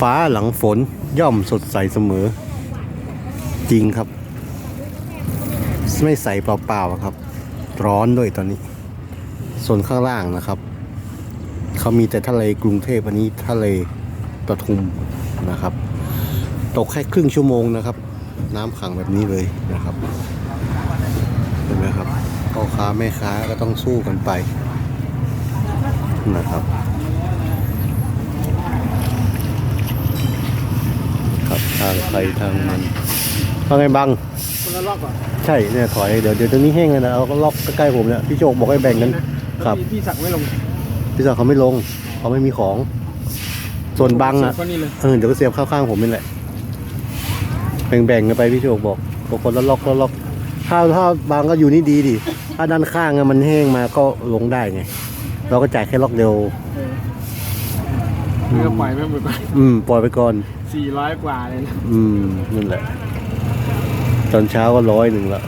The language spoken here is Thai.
ฟ้าหลังฝนย่อมสดใสเสมอ จริงครับ ไม่ใสเปล่าๆครับ ร้อนด้วยตอนนี้ ส่วนข้างล่างนะครับ เขามีแต่ทะเลกรุงเทพอันนี้ทะเลปทุมนะครับ ตกแค่ครึ่งชั่วโมงนะครับ น้ำขังแบบนี้เลยนะครับเห็นไหมครับพ่อค้าแม่ค้าก็ต้องสู้กันไปนะครับ ครับ ทางใครทางมันว่าไงบังคนละรอบก่อนใช่เนี่ยถอยเดี๋ยวเดี๋ยวตรงนี้แห้งเลยนะเอาก็ล็อกใกล้ๆผมเนี่ยพี่โจกบอกให้แบ่งกันครับพี่พี่สั่งไม่ลงพี่สาวเขาไม่ลงเขาไม่มีของ ส่วนบังอะก็นี่เลยเออเดี๋ยวก็เสียบข้างๆผมนี่แหละแบ่งๆกันไปพี่โจกบอกบอกคนละล็อกละล็อกถ้าถ้าบางก็อยู่นี่ดีดิถ้าด้านข้างอะมันแห้งมาก็ลงได้ไงเราก็จ่ายแค่ล็อกเดียวเมื่อปล่อยไม่หมดไปอืมปล่อยไปก่อน สี่ร้อยกว่าเลยนะ อืมนั่นแหละ ตอนเช้าก็ร้อยหนึ่งละ